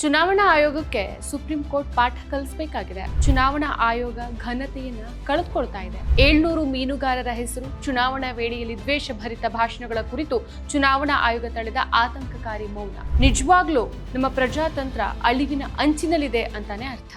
ಚುನಾವಣಾ ಆಯೋಗಕ್ಕೆ supreme court ಪಾಠ ಕಲಿಸಬೇಕಾಗಿದೆ. ಚುನಾವಣಾ ಆಯೋಗ ಘನತೆಯನ್ನ ಕಳೆದುಕೊಳ್ತಾ ಇದೆ. ಏಳ್ನೂರು ಮೀನುಗಾರರ ಹೆಸರು, ಚುನಾವಣಾ ವೇಳೆಯಲ್ಲಿ ದ್ವೇಷಭರಿತ ಭಾಷಣಗಳ ಕುರಿತು ಚುನಾವಣಾ ಆಯೋಗ ತಳೆದ ಆತಂಕಕಾರಿ ಮೌನ. ನಿಜವಾಗ್ಲೂ ನಮ್ಮ ಪ್ರಜಾತಂತ್ರ ಅಳಿವಿನ ಅಂಚಿನಲ್ಲಿದೆ ಅಂತಾನೆ ಅರ್ಥ.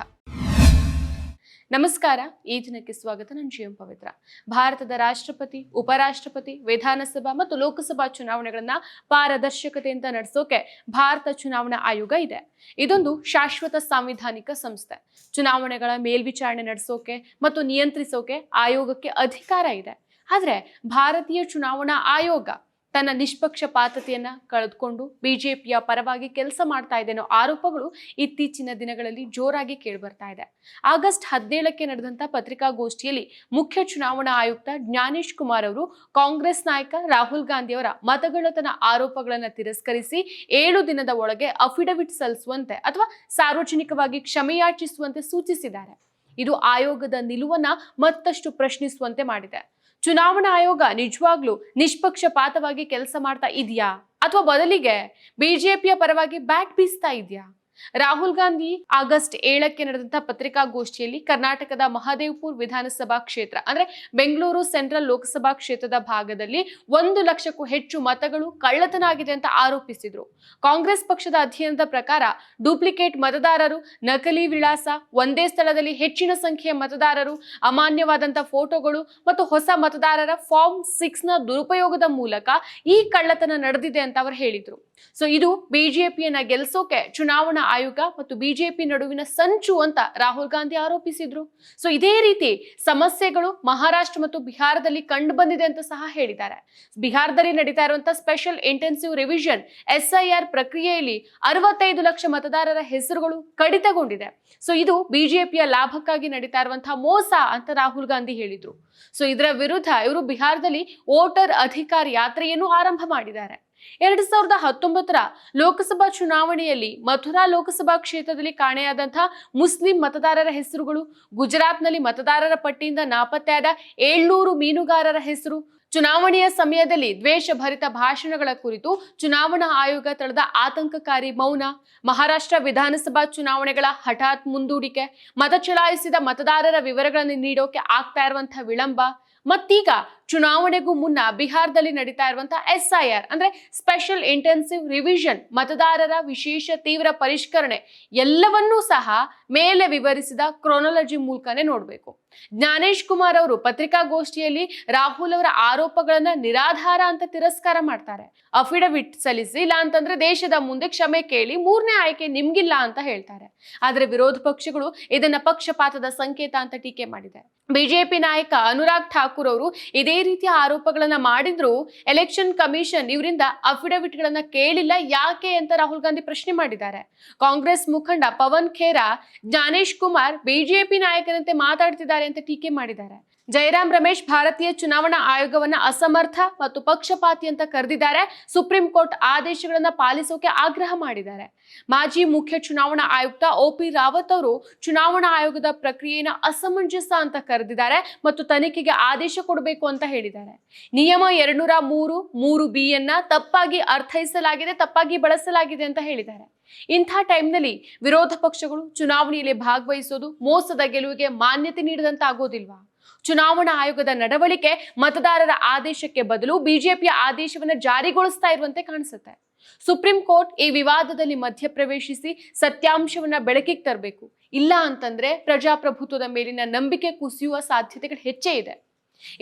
ನಮಸ್ಕಾರ, ಈ ದಿನಕ್ಕೆ ಸ್ವಾಗತ. ನಾನು ಜಿ ಎಂ ಪವಿತ್ರ. ಭಾರತದ ರಾಷ್ಟ್ರಪತಿ, ಉಪರಾಷ್ಟ್ರಪತಿ, ವಿಧಾನಸಭಾ ಮತ್ತು ಲೋಕಸಭಾ ಚುನಾವಣೆಗಳನ್ನ ಪಾರದರ್ಶಕತೆಯಿಂದ ನಡೆಸೋಕೆ ಭಾರತ ಚುನಾವಣಾ ಆಯೋಗ ಇದೆ. ಇದೊಂದು ಶಾಶ್ವತ ಸಾಂವಿಧಾನಿಕ ಸಂಸ್ಥೆ. ಚುನಾವಣೆಗಳ ಮೇಲ್ವಿಚಾರಣೆ ನಡೆಸೋಕೆ ಮತ್ತು ನಿಯಂತ್ರಿಸೋಕೆ ಆಯೋಗಕ್ಕೆ ಅಧಿಕಾರ ಇದೆ. ಆದ್ರೆ ಭಾರತೀಯ ಚುನಾವಣಾ ಆಯೋಗ ತನ್ನ ನಿಷ್ಪಕ್ಷಪಾತತೆಯನ್ನ ಕಳೆದುಕೊಂಡು ಬಿಜೆಪಿಯ ಪರವಾಗಿ ಕೆಲಸ ಮಾಡ್ತಾ ಇದೆ ಅನ್ನೋ ಆರೋಪಗಳು ಇತ್ತೀಚಿನ ದಿನಗಳಲ್ಲಿ ಜೋರಾಗಿ ಕೇಳಿಬರ್ತಾ ಇದೆ. ಆಗಸ್ಟ್ ಹದಿನೇಳಕ್ಕೆ ನಡೆದಂತ ಪತ್ರಿಕಾಗೋಷ್ಠಿಯಲ್ಲಿ ಮುಖ್ಯ ಚುನಾವಣಾ ಆಯುಕ್ತ ಜ್ಞಾನೇಶ್ ಕುಮಾರ್ ಅವರು ಕಾಂಗ್ರೆಸ್ ನಾಯಕ ರಾಹುಲ್ ಗಾಂಧಿಯವರ ಮತಗಳ್ಳತನ ಆರೋಪಗಳನ್ನು ತಿರಸ್ಕರಿಸಿ ಏಳು ದಿನದ ಒಳಗೆ ಅಫಿಡವಿಟ್ ಸಲ್ಲಿಸುವಂತೆ ಅಥವಾ ಸಾರ್ವಜನಿಕವಾಗಿ ಕ್ಷಮೆಯಾಚಿಸುವಂತೆ ಸೂಚಿಸಿದ್ದಾರೆ. ಇದು ಆಯೋಗದ ನಿಲುವನ್ನ ಮತ್ತಷ್ಟು ಪ್ರಶ್ನಿಸುವಂತೆ ಮಾಡಿದೆ. ಚುನಾವಣಾ ಆಯೋಗ ನಿಜವಾಗ್ಲೂ ನಿಷ್ಪಕ್ಷಪಾತವಾಗಿ ಕೆಲಸ ಮಾಡ್ತಾ ಇದೆಯಾ? ಅಥವಾ ಬದಲಿಗೆ ಬಿಜೆಪಿಯ ಪರವಾಗಿ ಬ್ಯಾಟ್ ಬೀಸ್ತಾ ಇದೆಯಾ? ರಾಹುಲ್ ಗಾಂಧಿ ಆಗಸ್ಟ್ ಏಳಕ್ಕೆ ನಡೆದಂತಹ ಪತ್ರಿಕಾಗೋಷ್ಠಿಯಲ್ಲಿ ಕರ್ನಾಟಕದ ಮಹದೇವ್ಪುರ್ ವಿಧಾನಸಭಾ ಕ್ಷೇತ್ರ, ಅಂದ್ರೆ ಬೆಂಗಳೂರು ಸೆಂಟ್ರಲ್ ಲೋಕಸಭಾ ಕ್ಷೇತ್ರದ ಭಾಗದಲ್ಲಿ ಒಂದು ಲಕ್ಷಕ್ಕೂ ಹೆಚ್ಚು ಮತಗಳು ಕಳ್ಳತನ ಆಗಿದೆ ಅಂತ ಆರೋಪಿಸಿದ್ರು. ಕಾಂಗ್ರೆಸ್ ಪಕ್ಷದ ಅಧ್ಯಯನದ ಪ್ರಕಾರ ಡೂಪ್ಲಿಕೇಟ್ ಮತದಾರರು ನಕಲಿ ವಿಳಾಸ, ಒಂದೇ ಸ್ಥಳದಲ್ಲಿ ಹೆಚ್ಚಿನ ಸಂಖ್ಯೆಯ ಮತದಾರರು, ಅಮಾನ್ಯವಾದಂತ ಫೋಟೋಗಳು ಮತ್ತು ಹೊಸ ಮತದಾರರ ಫಾರ್ಮ್ ಸಿಕ್ಸ್ನ ದುರುಪಯೋಗದ ಮೂಲಕ ಈ ಕಳ್ಳತನ ನಡೆದಿದೆ ಅಂತ ಅವರು ಹೇಳಿದ್ರು. ಸೊ ಇದು ಬಿಜೆಪಿಯನ್ನ ಗೆಲ್ಸೋಕೆ ಚುನಾವಣಾ ಆಯೋಗ ಮತ್ತು ಬಿಜೆಪಿ ನಡುವಿನ ಸಂಚು ಅಂತ ರಾಹುಲ್ ಗಾಂಧಿ ಆರೋಪಿಸಿದ್ರು. ಸೊ ಇದೇ ರೀತಿ ಸಮಸ್ಯೆಗಳು ಮಹಾರಾಷ್ಟ್ರ ಮತ್ತು ಬಿಹಾರದಲ್ಲಿ ಕಂಡು ಬಂದಿದೆ ಅಂತ ಸಹ ಹೇಳಿದ್ದಾರೆ. ಬಿಹಾರದಲ್ಲಿ ನಡೀತಾ ಇರುವಂತಹ ಸ್ಪೆಷಲ್ ಇಂಟೆನ್ಸಿವ್ ರಿವಿಷನ್ ಎಸ್ಐಆರ್ ಪ್ರಕ್ರಿಯೆಯಲ್ಲಿ ಅರವತ್ತೈದು ಲಕ್ಷ ಮತದಾರರ ಹೆಸರುಗಳು ಕಡಿತಗೊಂಡಿದೆ. ಸೊ ಇದು ಬಿಜೆಪಿಯ ಲಾಭಕ್ಕಾಗಿ ನಡೀತಾ ಇರುವಂತಹ ಮೋಸ ಅಂತ ರಾಹುಲ್ ಗಾಂಧಿ ಹೇಳಿದ್ರು. ಸೊ ಇದರ ವಿರುದ್ಧ ಇವರು ಬಿಹಾರದಲ್ಲಿ ವೋಟರ್ ಅಧಿಕಾರ ಯಾತ್ರೆಯನ್ನು ಆರಂಭ ಮಾಡಿದ್ದಾರೆ. ಎರಡ್ ಸಾವಿರದ ಹತ್ತೊಂಬತ್ತರ ಲೋಕಸಭಾ ಚುನಾವಣೆಯಲ್ಲಿ ಮಥುರಾ ಲೋಕಸಭಾ ಕ್ಷೇತ್ರದಲ್ಲಿ ಕಾಣೆಯಾದಂತಹ ಮುಸ್ಲಿಂ ಮತದಾರರ ಹೆಸರುಗಳು, ಗುಜರಾತ್ನಲ್ಲಿ ಮತದಾರರ ಪಟ್ಟಿಯಿಂದ ನಾಪತ್ತೆಯಾದ ಏಳ್ನೂರು ಮೀನುಗಾರರ ಹೆಸರು, ಚುನಾವಣೆಯ ಸಮಯದಲ್ಲಿ ದ್ವೇಷಭರಿತ ಭಾಷಣಗಳ ಕುರಿತು ಚುನಾವಣಾ ಆಯೋಗ ತಳೆದ ಆತಂಕಕಾರಿ ಮೌನ, ಮಹಾರಾಷ್ಟ್ರ ವಿಧಾನಸಭಾ ಚುನಾವಣೆಗಳ ಹಠಾತ್ ಮುಂದೂಡಿಕೆ, ಮತ ಚಲಾಯಿಸಿದ ಮತದಾರರ ವಿವರಗಳನ್ನು ನೀಡೋಕೆ ಆಗ್ತಾ ಇರುವಂತಹ ವಿಳಂಬ ಮತ್ತೀಗ ಚುನಾವಣೆಗೂ ಮುನ್ನ ಬಿಹಾರದಲ್ಲಿ ನಡೀತಾ ಇರುವಂತಹ ಎಸ್ಐಆರ್, ಅಂದ್ರೆ ಸ್ಪೆಷಲ್ ಇಂಟೆನ್ಸಿವ್ ರಿವಿಷನ್ ಮತದಾರರ ವಿಶೇಷ ತೀವ್ರ ಪರಿಷ್ಕರಣೆ, ಎಲ್ಲವನ್ನೂ ಸಹ ಮೇಲೆ ವಿವರಿಸಿದ ಕ್ರೋನಾಲಜಿ ಮೂಲಕನೇ ನೋಡಬೇಕು. ಜ್ಞಾನೇಶ್ ಕುಮಾರ್ ಅವರು ಪತ್ರಿಕಾಗೋಷ್ಠಿಯಲ್ಲಿ ರಾಹುಲ್ ಅವರ ಆರೋಪಗಳನ್ನ ನಿರಾಧಾರ ಅಂತ ತಿರಸ್ಕಾರ ಮಾಡ್ತಾರೆ. ಅಫಿಡವಿಟ್ ಸಲ್ಲಿಸಿ, ಇಲ್ಲ ಅಂತಂದ್ರೆ ದೇಶದ ಮುಂದೆ ಕ್ಷಮೆ ಕೇಳಿ ಮೂರನೇ ಆಯ್ಕೆ ನಿಮ್ಗಿಲ್ಲ ಅಂತ ಹೇಳ್ತಾರೆ. ಆದ್ರೆ ವಿರೋಧ ಪಕ್ಷಗಳು ಇದನ್ನ ಪಕ್ಷಪಾತದ ಸಂಕೇತ ಅಂತ ಟೀಕೆ ಮಾಡಿದೆ. ಬಿಜೆಪಿ ನಾಯಕ ಅನುರಾಗ್ ಠಾಕೂರ್ ಅವರು ಇದೇ ರೀತಿಯ ಆರೋಪಗಳನ್ನ ಮಾಡಿದ್ರು. ಎಲೆಕ್ಷನ್ ಕಮಿಷನ್ ಇವರಿಂದ ಅಫಿಡವಿಟ್ ಗಳನ್ನ ಕೇಳಿಲ್ಲ. ಯಾಕೆ ಅಂತ ರಾಹುಲ್ ಗಾಂಧಿ ಪ್ರಶ್ನೆ ಮಾಡಿದ್ದಾರೆ. ಕಾಂಗ್ರೆಸ್ ಮುಖಂಡ ಪವನ್ ಖೇರಾ, ಜ್ಞಾನೇಶ್ ಕುಮಾರ್, ಬಿಜೆಪಿ ನಾಯಕರಂತೆ ಮಾತಾಡ್ತಿದ್ದಾರೆ ಅಂತ ಟೀಕೆ ಮಾಡಿದ್ದಾರೆ. ಜಯರಾಮ್ ರಮೇಶ್ ಭಾರತೀಯ ಚುನಾವಣಾ ಆಯೋಗವನ್ನ ಅಸಮರ್ಥ ಮತ್ತು ಪಕ್ಷಪಾತಿ ಅಂತ ಕರೆದಿದ್ದಾರೆ. ಸುಪ್ರೀಂ ಕೋರ್ಟ್ ಆದೇಶಗಳನ್ನ ಪಾಲಿಸೋಕೆ ಆಗ್ರಹ ಮಾಡಿದ್ದಾರೆ. ಮಾಜಿ ಮುಖ್ಯ ಚುನಾವಣಾ ಆಯುಕ್ತ ಒ ಪಿ ರಾವತ್ ಅವರು ಚುನಾವಣಾ ಆಯೋಗದ ಪ್ರಕ್ರಿಯೆನ ಅಸಮಂಜಸ ಅಂತ ಕರೆದಿದ್ದಾರೆ ಮತ್ತು ತನಿಖೆಗೆ ಆದೇಶ ಕೊಡಬೇಕು ಅಂತ ಹೇಳಿದ್ದಾರೆ. ನಿಯಮ ಎರಡ್ನೂರ ಮೂರು ಮೂರು ಬಿ ಯನ್ನ ತಪ್ಪಾಗಿ ಅರ್ಥೈಸಲಾಗಿದೆ, ತಪ್ಪಾಗಿ ಬಳಸಲಾಗಿದೆ ಅಂತ ಹೇಳಿದ್ದಾರೆ. ಇಂಥ ಟೈಮ್ನಲ್ಲಿ ವಿರೋಧ ಪಕ್ಷಗಳು ಚುನಾವಣೆಯಲ್ಲಿ ಭಾಗವಹಿಸೋದು ಮೋಸದ ಗೆಲುವಿಗೆ ಮಾನ್ಯತೆ ನೀಡದಂತಾಗೋದಿಲ್ವಾ? ಚುನಾವಣಾ ಆಯೋಗದ ನಡವಳಿಕೆ ಮತದಾರರ ಆದೇಶಕ್ಕೆ ಬದಲು ಬಿಜೆಪಿಯ ಆದೇಶವನ್ನ ಜಾರಿಗೊಳಿಸ್ತಾ ಇರುವಂತೆ ಕಾಣಿಸುತ್ತೆ. ಸುಪ್ರೀಂ ಕೋರ್ಟ್ ಈ ವಿವಾದದಲ್ಲಿ ಮಧ್ಯಪ್ರವೇಶಿಸಿ ಸತ್ಯಾಂಶವನ್ನ ಬೆಳಕಿಗೆ ತರಬೇಕು. ಇಲ್ಲ ಅಂತಂದ್ರೆ ಪ್ರಜಾಪ್ರಭುತ್ವದ ಮೇಲಿನ ನಂಬಿಕೆ ಕುಸಿಯುವ ಸಾಧ್ಯತೆಗಳು ಹೆಚ್ಚೇ ಇದೆ.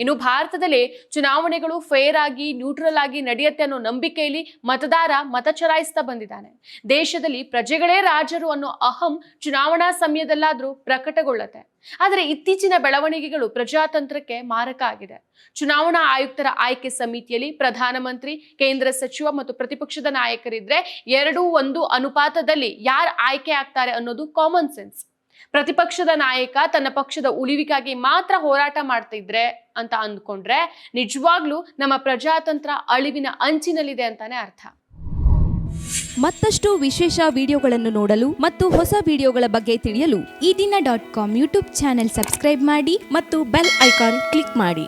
ಇನ್ನು ಭಾರತದಲ್ಲಿ ಚುನಾವಣೆಗಳು ಫೇರ್ ಆಗಿ ನ್ಯೂಟ್ರಲ್ ಆಗಿ ನಡೆಯುತ್ತೆ ಅನ್ನೋ ನಂಬಿಕೆಯಲ್ಲಿ ಮತದಾರ ಮತ ಚಲಾಯಿಸ್ತಾ ಬಂದಿದ್ದಾನೆ. ದೇಶದಲ್ಲಿ ಪ್ರಜೆಗಳೇ ರಾಜರು ಅನ್ನೋ ಅಹಂ ಚುನಾವಣಾ ಸಮಯದಲ್ಲಾದ್ರೂ ಪ್ರಕಟಗೊಳ್ಳುತ್ತೆ. ಆದರೆ ಇತ್ತೀಚಿನ ಬೆಳವಣಿಗೆಗಳು ಪ್ರಜಾತಂತ್ರಕ್ಕೆ ಮಾರಕ ಆಗಿದೆ. ಚುನಾವಣಾ ಆಯುಕ್ತರ ಆಯ್ಕೆ ಸಮಿತಿಯಲ್ಲಿ ಪ್ರಧಾನಮಂತ್ರಿ, ಕೇಂದ್ರ ಸಚಿವ ಮತ್ತು ಪ್ರತಿಪಕ್ಷದ ನಾಯಕರಿದ್ರೆ ಎರಡು ಒಂದು ಅನುಪಾತದಲ್ಲಿ ಯಾರು ಆಯ್ಕೆ ಆಗ್ತಾರೆ ಅನ್ನೋದು ಕಾಮನ್ ಸೆನ್ಸ್ ಪ್ರತಿಪಕ್ಷದ ನಾಯಕ ತನ್ನ ಪಕ್ಷದ ಉಳಿವಿಗಾಗಿ ಮಾತ್ರ ಹೋರಾಟ ಮಾಡ್ತಿದ್ರೆ ಅಂತ ಅಂದ್ಕೊಂಡ್ರೆ ನಿಜವಾಗ್ಲೂ ನಮ್ಮ ಪ್ರಜಾತಂತ್ರ ಅಳಿವಿನ ಅಂಚಿನಲ್ಲಿದೆ ಅಂತಾನೆ ಅರ್ಥ. ಮತ್ತಷ್ಟು ವಿಶೇಷ ವಿಡಿಯೋಗಳನ್ನು ನೋಡಲು ಮತ್ತು ಹೊಸ ವಿಡಿಯೋಗಳ ಬಗ್ಗೆ ತಿಳಿಯಲು Ee Dina dot com YouTube channel subscribe ಮಾಡಿ ಮತ್ತು ಬೆಲ್ ಐಕಾನ್ ಕ್ಲಿಕ್ ಮಾಡಿ.